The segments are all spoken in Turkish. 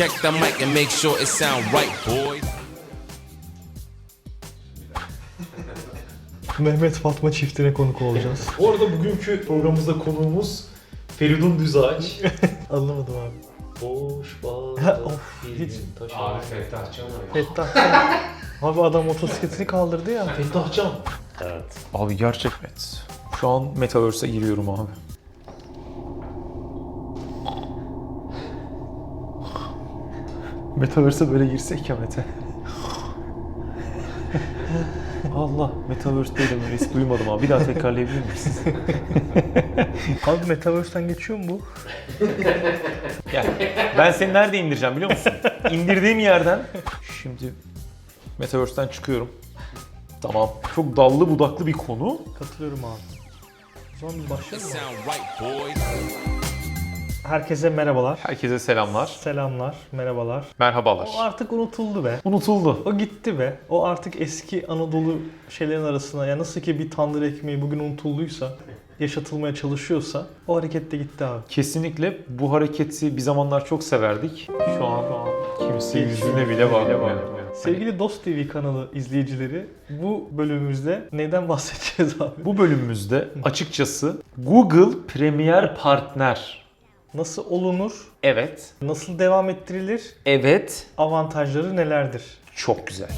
Check the mic and make sure it sound right, boys. Mehmet Fatma çiftine konuk olacağız. Bu arada bugünkü programımızda konuğumuz Feridun Düzağaç. Anlamadım abi. Boş of, bir hiç- gün Abi Fettah Can var. Fettah Can. Abi adam motosikletini kaldırdı ya. Fettah Can. Evet. Abi gerçek met. Şu an Metaverse'e giriyorum abi. Metaverse'e böyle girsek ya Mete. Allah Metaverse değilim hiç duymadım abi. Bir daha tekrarlayabilir misin? Abi Metaverse'den geçiyor mu bu? Yani ben seni nerede indireceğim biliyor musun? İndirdiğim yerden. Şimdi Metaverse'den çıkıyorum. Tamam. Çok dallı budaklı bir konu. Katılıyorum abi. O zaman biz başlayalım Herkese merhabalar. Herkese selamlar. Selamlar, merhabalar. Merhabalar. O artık unutuldu be. Unutuldu. O gitti be. O artık eski Anadolu şeylerin arasına ya nasıl ki bir tandır ekmeği bugün unutulduysa, yaşatılmaya çalışıyorsa o hareket de gitti abi. Kesinlikle bu hareketi bir zamanlar çok severdik. Şu an kimse yüzüne bile bakmıyor. Sevgili Dost TV kanalı izleyicileri bu bölümümüzde neyden bahsedeceğiz abi? Bu bölümümüzde açıkçası Google Premier Partner. Nasıl olunur? Evet. Nasıl devam ettirilir? Evet. Avantajları nelerdir? Çok güzel.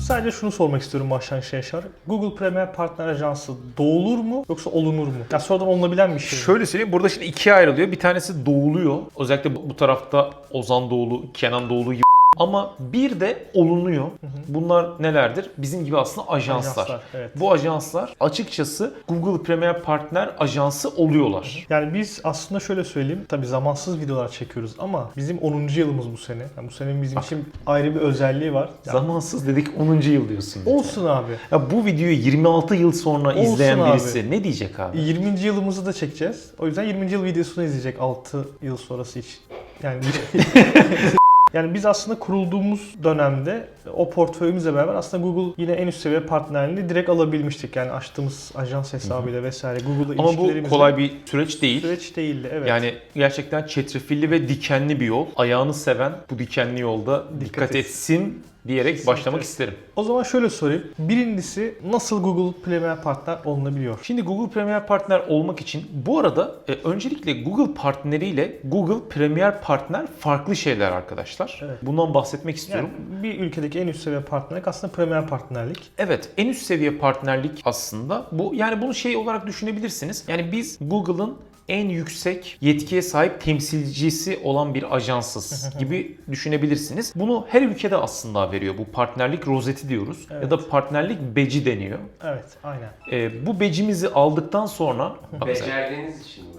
Sadece şunu sormak istiyorum başlangıç Yaşar. Google Premier Partner Ajansı doğulur mu yoksa olunur mu? Ya sonradan olunabilen bir şey mi? Şöyle söyleyeyim burada şimdi ikiye ayrılıyor. Bir tanesi doğuluyor. Özellikle bu, bu tarafta Ozan Doğulu, Kenan Doğulu gibi. Ama bir de olunuyor. Bunlar nelerdir? Bizim gibi aslında ajanslar. Ajanslar, evet. Bu ajanslar açıkçası Google Premier Partner ajansı oluyorlar. Yani biz aslında şöyle söyleyeyim. Tabii zamansız videolar çekiyoruz ama bizim 10. yılımız bu sene. Yani bu senenin bizim için ayrı bir özelliği var. Ya Zamansız dedik 10. yıl diyorsun. olsun abi. Ya bu videoyu 26 yıl sonra Olsun izleyen abi. birisi ne diyecek abi? 20. yılımızı da çekeceğiz. O yüzden 20. yıl videosunu izleyecek 6 yıl sonrası için. Yani Yani biz aslında kurulduğumuz dönemde o portföyümüzle beraber aslında Google yine en üst seviye partnerliğini direkt alabilmiştik. Yani açtığımız ajans hesabıyla vesaire Google'la Ama bu kolay bir süreç değil. süreç değildi. Evet. Yani gerçekten çetrefilli ve dikenli bir yol. Ayağını seven bu dikenli yolda dikkat, et. etsin diyerek Kesinlikle. başlamak isterim. o zaman şöyle sorayım. Birincisi nasıl Google Premier Partner olunabiliyor? Şimdi Google Premier Partner olmak için bu arada e, öncelikle Google partneriyle Google Premier Partner farklı şeyler arkadaşlar. Evet. Bundan bahsetmek istiyorum. Yani bir ülkedeki en üst seviye partnerlik aslında Premier Partnerlik. Evet, en üst seviye partnerlik aslında bu. Yani bunu şey olarak düşünebilirsiniz. Yani biz Google'ın en yüksek yetkiye sahip temsilcisi olan bir ajansız gibi düşünebilirsiniz. Bunu her ülkede aslında veriyor. Bu partnerlik rozeti diyoruz Evet. ya da partnerlik beci deniyor. Evet, aynen. Ee, bu becimizi aldıktan sonra Becerdiğiniz için mi?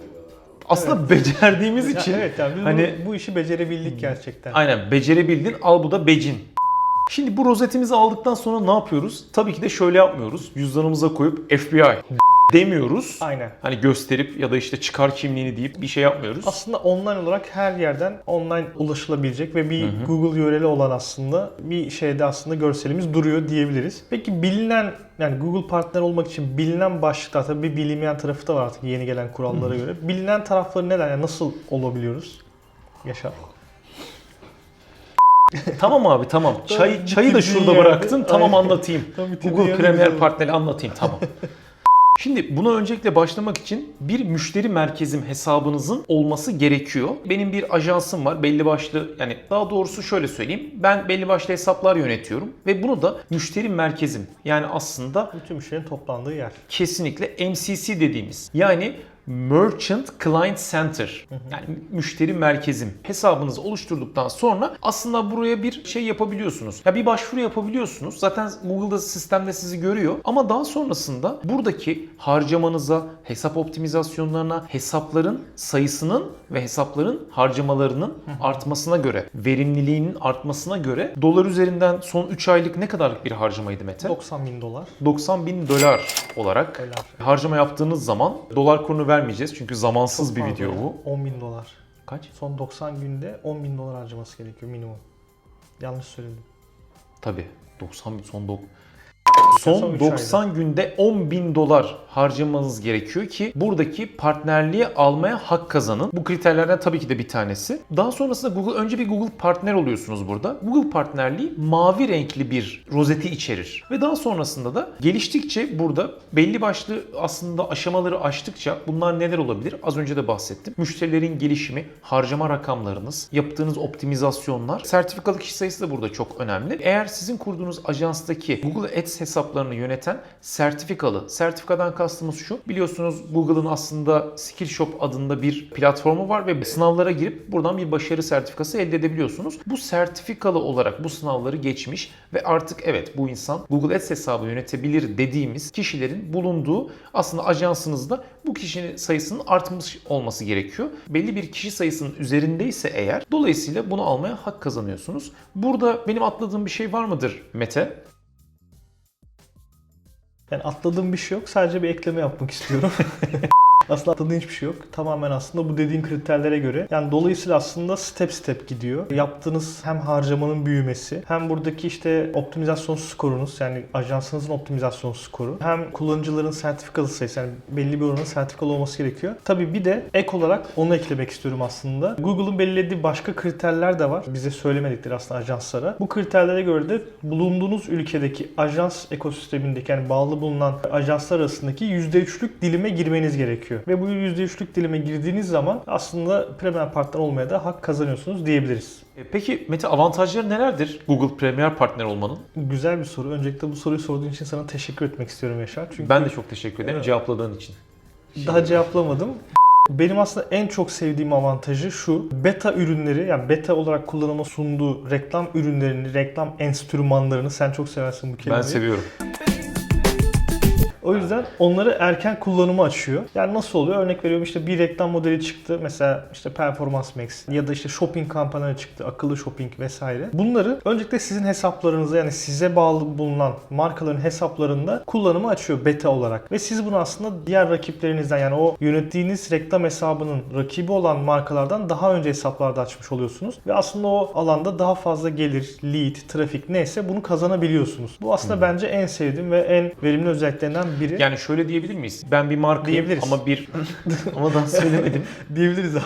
Aslında becerdiğimiz Ya için evet yani biz hani bu, bu işi becerebildik gerçekten. Aynen becerebildin al bu da becin. Şimdi bu rozetimizi aldıktan sonra ne yapıyoruz? Tabii ki de şöyle yapmıyoruz. Cüzdanımıza koyup FBI demiyoruz. Aynen. Hani gösterip ya da işte çıkar kimliğini deyip bir şey yapmıyoruz. Aslında online olarak her yerden online ulaşılabilecek ve bir Google URL'i olan aslında bir şeyde aslında görselimiz duruyor diyebiliriz. Peki bilinen yani Google partner olmak için bilinen başlıklar tabii bir bilinmeyen tarafı da var artık yeni gelen kurallara göre. Bilinen tarafları neler? Yani nasıl olabiliyoruz? Yaşar. tamam abi tamam. Çay, çayı da şurada bıraktın. Tamam anlatayım. Google Premier. Partner'i anlatayım tamam. Şimdi buna öncelikle başlamak için bir müşteri merkezim hesabınızın olması gerekiyor. Benim bir ajansım var belli başlı yani daha doğrusu şöyle söyleyeyim. Ben belli başlı hesaplar yönetiyorum ve bunu da müşteri merkezim yani aslında Bütün müşterinin toplandığı yer. kesinlikle MCC dediğimiz yani Merchant Client Center yani müşteri merkezim hesabınızı oluşturduktan sonra aslında buraya bir şey yapabiliyorsunuz. Ya bir başvuru yapabiliyorsunuz. Zaten Google'da sistemde sizi görüyor. Ama daha sonrasında buradaki harcamanıza, hesap optimizasyonlarına, hesapların sayısının ve hesapların harcamalarının artmasına göre, verimliliğinin artmasına göre dolar üzerinden son 3 aylık ne kadarlık bir harcamaydı Mete? 90 bin dolar. 90 bin dolar olarak Dolar. harcama yaptığınız zaman dolar kurunu vermeyeceğiz çünkü zamansız Çok bir video ya. bu. 10 bin dolar. Kaç? Son 90 günde 10 bin dolar harcaması gerekiyor minimum. Yanlış söyledim. Tabii 90 bin son dok Son son üç 90 günde 10 bin dolar harcamanız gerekiyor ki buradaki partnerliği almaya hak kazanın. Bu kriterlerden tabii ki de bir tanesi. Daha sonrasında Google önce bir Google partner oluyorsunuz burada. Google partnerliği mavi renkli bir rozeti içerir. Ve daha sonrasında da geliştikçe burada belli başlı aslında aşamaları aştıkça bunlar neler olabilir? Az önce de bahsettim. Müşterilerin gelişimi, harcama rakamlarınız, yaptığınız optimizasyonlar, sertifikalı kişi sayısı da burada çok önemli. Eğer sizin kurduğunuz ajanstaki Google Ads hesaplarını yöneten sertifikalı, sertifikadan kastımız şu. Biliyorsunuz Google'ın aslında Skillshop adında bir platformu var ve sınavlara girip buradan bir başarı sertifikası elde edebiliyorsunuz. Bu sertifikalı olarak bu sınavları geçmiş ve artık evet bu insan Google Ads hesabı yönetebilir dediğimiz kişilerin bulunduğu aslında ajansınızda bu kişinin sayısının artmış olması gerekiyor. Belli bir kişi sayısının üzerindeyse eğer dolayısıyla bunu almaya hak kazanıyorsunuz. Burada benim atladığım bir şey var mıdır Mete? Yani atladığım bir şey yok. Sadece bir ekleme yapmak istiyorum. aslında atladığın hiçbir şey yok. Tamamen aslında bu dediğin kriterlere göre. Yani dolayısıyla aslında step step gidiyor. Yaptığınız hem harcamanın büyümesi hem buradaki işte optimizasyon skorunuz yani ajansınızın optimizasyon skoru hem kullanıcıların sertifikalı sayısı yani belli bir oranın sertifikalı olması gerekiyor. Tabii bir de ek olarak onu eklemek istiyorum aslında. Google'ın belirlediği başka kriterler de var. Bize söylemedikleri aslında ajanslara. Bu kriterlere göre de bulunduğunuz ülkedeki ajans ekosistemindeki yani bağlı bulunan ajanslar arasındaki %3'lük dilime girmeniz gerekiyor. Ve bu %3'lük dilime girdiğiniz zaman aslında premier partner olmaya da hak kazanıyorsunuz diyebiliriz. E, Peki Mete avantajları nelerdir Google Premier partner olmanın? Güzel bir soru. Öncelikle bu soruyu sorduğun için sana teşekkür etmek istiyorum Yaşar. Çünkü Ben de çok teşekkür ederim Evet. cevapladığın için. daha cevaplamadım. Benim aslında en çok sevdiğim avantajı şu. Beta ürünleri yani beta olarak kullanıma sunduğu reklam ürünlerini, reklam enstrümanlarını sen çok seversin bu kelimeyi. Ben seviyorum. O yüzden onları erken kullanıma açıyor. Yani nasıl oluyor? Örnek veriyorum işte bir reklam modeli çıktı. Mesela işte Performance Max ya da işte shopping kampanyaları çıktı. Akıllı shopping vesaire. Bunları öncelikle sizin hesaplarınıza yani size bağlı bulunan markaların hesaplarında kullanıma açıyor beta olarak. Ve siz bunu aslında diğer rakiplerinizden yani o yönettiğiniz reklam hesabının rakibi olan markalardan daha önce hesaplarda açmış oluyorsunuz. Ve aslında o alanda daha fazla gelir, lead, trafik neyse bunu kazanabiliyorsunuz. Bu aslında bence en sevdiğim ve en verimli özelliklerinden biri. Yani şöyle diyebilir miyiz? Ben bir markayım Diyebiliriz. ama bir ama daha söylemedim. diyebiliriz abi.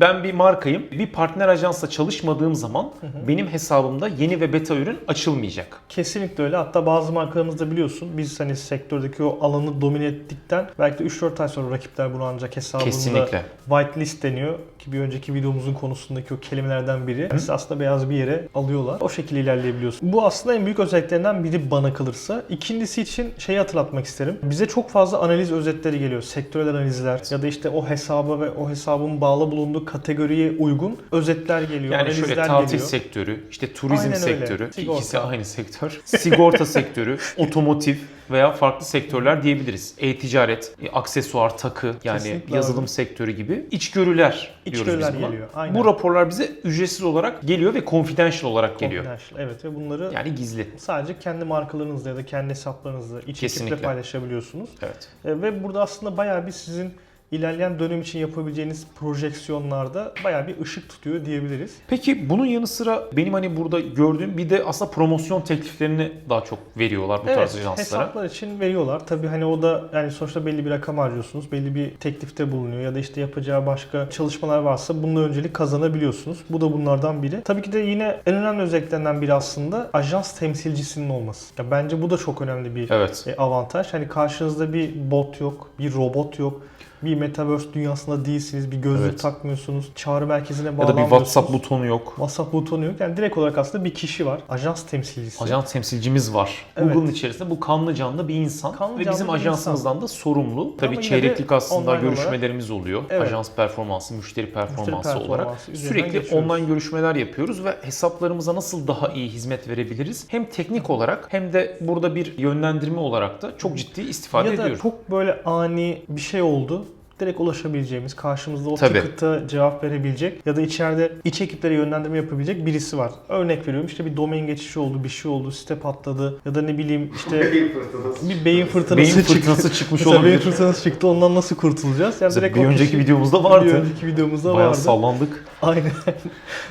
Ben bir markayım. Bir partner ajansla çalışmadığım zaman benim hesabımda yeni ve beta ürün açılmayacak. Kesinlikle öyle. Hatta bazı markalarımızda biliyorsun biz hani sektördeki o alanı domine ettikten belki de 3-4 ay sonra rakipler bunu ancak hesabında Kesinlikle. whitelist deniyor ki bir önceki videomuzun konusundaki o kelimelerden biri. Sizi aslında beyaz bir yere alıyorlar. O şekilde ilerleyebiliyorsun. Bu aslında en büyük özelliklerinden biri bana kalırsa. İkincisi için şeyi hatırlatmak isterim. Bize çok fazla analiz özetleri geliyor. Sektörel analizler ya da işte o hesaba ve o hesabın bağlı bulunduğu kategoriye uygun özetler geliyor. Yani analizler şöyle tatil geliyor. sektörü, işte turizm Aynen sektörü, ki ikisi aynı sektör. Sigorta sektörü, otomotiv veya farklı sektörler diyebiliriz. E-ticaret, e, aksesuar, takı yani Kesinlikle yazılım öyle. sektörü gibi içgörüler İçgörüler biz buna. geliyor, aynen. Bu raporlar bize ücretsiz olarak geliyor ve confidential olarak geliyor. Confidential, Evet ve bunları Yani gizli. sadece kendi markalarınızda ya da kendi hesaplarınızda iç ekiple paylaşabiliyorsunuz. Evet. E, Ve burada aslında bayağı bir sizin ilerleyen dönem için yapabileceğiniz projeksiyonlarda bayağı bir ışık tutuyor diyebiliriz. Peki bunun yanı sıra benim hani burada gördüğüm bir de aslında promosyon tekliflerini daha çok veriyorlar bu tarz ajanslara. hesaplar için veriyorlar. Tabii hani o da yani sonuçta belli bir rakam harcıyorsunuz. Belli bir teklifte bulunuyor ya da işte yapacağı başka çalışmalar varsa bununla öncelik kazanabiliyorsunuz. Bu da bunlardan biri. Tabii ki de yine en önemli özelliklerinden biri aslında ajans temsilcisinin olması. Ya bence bu da çok önemli bir Evet. e, avantaj. Hani karşınızda bir bot yok, bir robot yok. Bir metaverse dünyasında değilsiniz, bir gözlük Evet. takmıyorsunuz, çağrı merkezine Ya da bağlanmıyorsunuz. bir WhatsApp butonu yok. WhatsApp butonu yok. Yani direkt olarak aslında bir kişi var. Ajans temsilcisi. Ajans temsilcimiz var. Evet. Google'ın içerisinde bu kanlı canlı bir insan Kanlı ve canlı bizim bir ajansımızdan da sorumlu. Tabii yine de çeyreklik aslında online görüşmelerimiz oluyor. Evet. Ajans performansı, müşteri performansı, performansı olarak üzerinden sürekli geçiyoruz. online görüşmeler yapıyoruz ve hesaplarımıza nasıl daha iyi hizmet verebiliriz? Hem teknik olarak hem de burada bir yönlendirme olarak da çok ciddi istifade ya da ediyoruz. çok böyle ani bir şey oldu. Direkt ulaşabileceğimiz, karşımızda o Tabii. ticket'a cevap verebilecek ya da içeride iç ekiplere yönlendirme yapabilecek birisi var. Örnek veriyorum işte bir domain geçişi oldu, bir şey oldu, site patladı ya da ne bileyim işte Beyin fırtınası. bir beyin fırtınası Beyin fırtınası çıkmış Mesela beyin olabilir. fırtınası çıktı ondan nasıl kurtulacağız? Yani direkt bir önceki kişi- videomuzda vardı. Bir önceki videomuzda Bayağı vardı. sallandık. Aynen.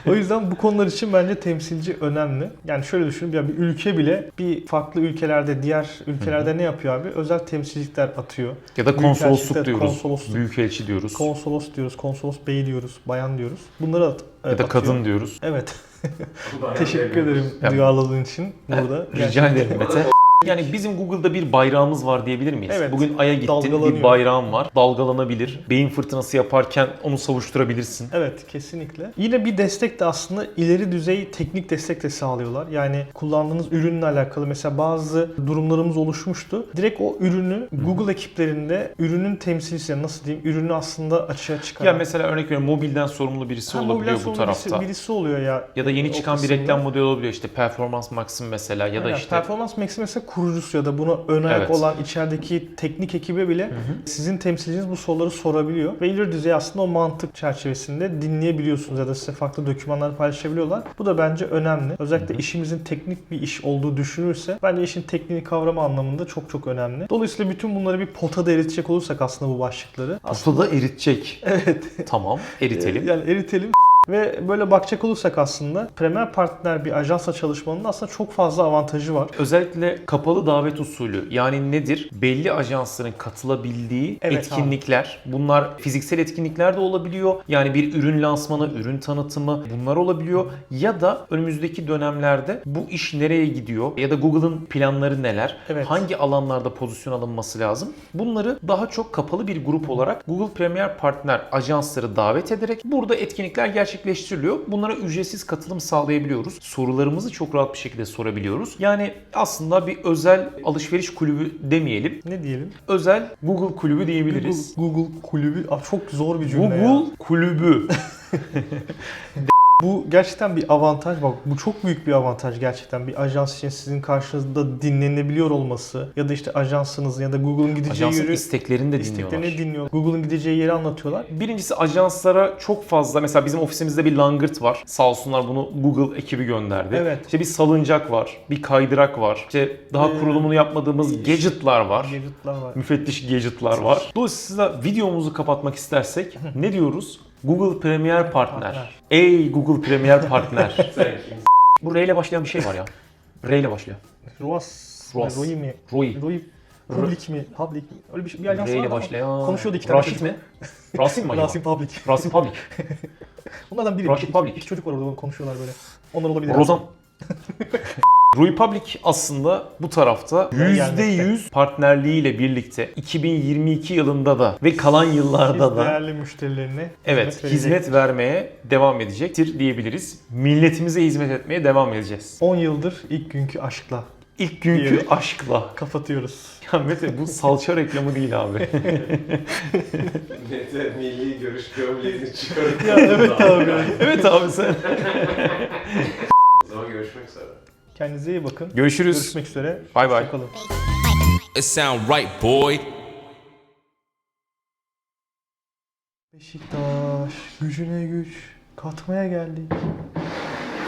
o yüzden bu konular için bence temsilci önemli. Yani şöyle düşünün ya bir ülke bile bir farklı ülkelerde diğer ülkelerde ne yapıyor abi? Özel temsilcilikler atıyor. Ya da konsolosluk diyoruz. konsolosluk. Büyükelçi diyoruz. Konsolos diyoruz, konsolos bey diyoruz, bayan diyoruz. Bunları at, ya da atıyor. kadın diyoruz. Evet. Teşekkür ederim Ya- duyarlılığın için burada. Rica ederim Mete. Yani bizim Google'da bir bayrağımız var diyebilir miyiz? Evet. Bugün Ay'a gittin bir bayrağın var. Dalgalanabilir. Beyin fırtınası yaparken onu savuşturabilirsin. Evet kesinlikle. Yine bir destek de aslında ileri düzey teknik destek de sağlıyorlar. Yani kullandığınız ürünle alakalı mesela bazı durumlarımız oluşmuştu. Direkt o ürünü Google ekiplerinde ürünün temsilcisi nasıl diyeyim ürünü aslında açığa çıkaran. Ya mesela örnek veriyorum mobilden sorumlu birisi Ha, olabiliyor bu tarafta. Birisi, birisi oluyor ya. Ya da yeni o çıkan bir reklam modeli olabiliyor işte Performance Max'ın mesela ya da Aynen, işte Performans Max'i mesela kurucusu ya da buna ön ayak Evet. olan içerideki teknik ekibe bile sizin temsilciniz bu soruları sorabiliyor. Ve ileri düzey aslında o mantık çerçevesinde dinleyebiliyorsunuz ya da size farklı dokümanlar paylaşabiliyorlar. Bu da bence önemli. Özellikle işimizin teknik bir iş olduğu düşünülürse bence işin tekniğini kavrama anlamında çok çok önemli. Dolayısıyla bütün bunları bir potada eritecek olursak aslında bu başlıkları. postada eritecek. Evet. Tamam eritelim. Yani eritelim. Ve böyle bakacak olursak aslında Premier Partner bir ajansla çalışmanın aslında çok fazla avantajı var. Özellikle kapalı davet usulü yani nedir? Belli ajansların katılabildiği Evet etkinlikler. Bunlar fiziksel etkinlikler de olabiliyor. Yani bir ürün lansmanı, ürün tanıtımı bunlar olabiliyor. Ya da önümüzdeki dönemlerde bu iş nereye gidiyor? Ya da Google'ın planları neler? Evet. Hangi alanlarda pozisyon alınması lazım? Bunları daha çok kapalı bir grup olarak Google Premier Partner ajansları davet ederek burada etkinlikler gerçekleştiriliyor. Bunlara ücretsiz katılım sağlayabiliyoruz. Sorularımızı çok rahat bir şekilde sorabiliyoruz. Yani aslında bir özel alışveriş kulübü demeyelim. Ne diyelim? Özel Google kulübü diyebiliriz. Google, Google kulübü Aa, çok zor bir cümle Google ya. kulübü. Bu gerçekten bir avantaj. Bak bu çok büyük bir avantaj gerçekten. Bir ajans için sizin karşınızda dinlenebiliyor olması ya da işte ajansınızın ya da Google'ın gideceği Ajansın yeri isteklerini de dinliyorlar. isteklerini dinliyor. Google'ın gideceği yeri anlatıyorlar. Birincisi ajanslara çok fazla mesela bizim ofisimizde bir langırt var. Sağ olsunlar bunu Google ekibi gönderdi. Evet. İşte bir salıncak var, bir kaydırak var. İşte daha Ee, kurulumunu yapmadığımız gadgetlar var. Gadget'lar var. Müfettiş gadgetlar var. Dolayısıyla videomuzu kapatmak istersek ne diyoruz? Google Premier Partner. Partner. Ey Google Premier Partner. Bu R ile başlayan bir şey var ya. R ile başlıyor. Roas, Roas. Roy mi? Roy. Roy Public mi? Public mi? Öyle bir, şey, bir ajans R ile başlayan. Konuşuyordu iki tane. Raşit mi? Rasim mi acaba? Rasim Public. Rasim Public. Onlardan biri. Raşit Public. iki çocuk var orada konuşuyorlar böyle. Onlar olabilir. Rozan. Republic aslında bu tarafta gelmekte. %100 partnerliğiyle birlikte 2022 yılında da ve kalan yıllarda da değerli müşterilerine evet verecek. hizmet vermeye devam edecektir diyebiliriz. Milletimize hizmet etmeye devam edeceğiz. 10 yıldır ilk günkü aşkla İlk günkü Diyerek. aşkla. kapatıyoruz. Ya Mete bu salça reklamı değil abi. Mete milli görüş gömleğini çıkarıp Ya evet abi. evet abi sen. Görüşmek üzere. Kendinize iyi bakın. Görüşürüz. Görüşmek üzere. Bay bay. Hoşçakalın. It sound right, boy. Beşiktaş gücüne güç katmaya geldik.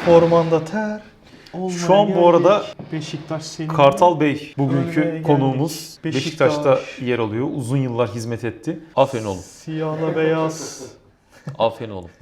Ormanda ter. olmaya Şu an bu geldik. arada Beşiktaş senin. Kartal Bey Ölmeye bugünkü geldik. konuğumuz. Beşiktaş. Beşiktaş'ta yer alıyor. Uzun yıllar hizmet etti. Aferin oğlum. Siyahla beyaz. Aferin oğlum.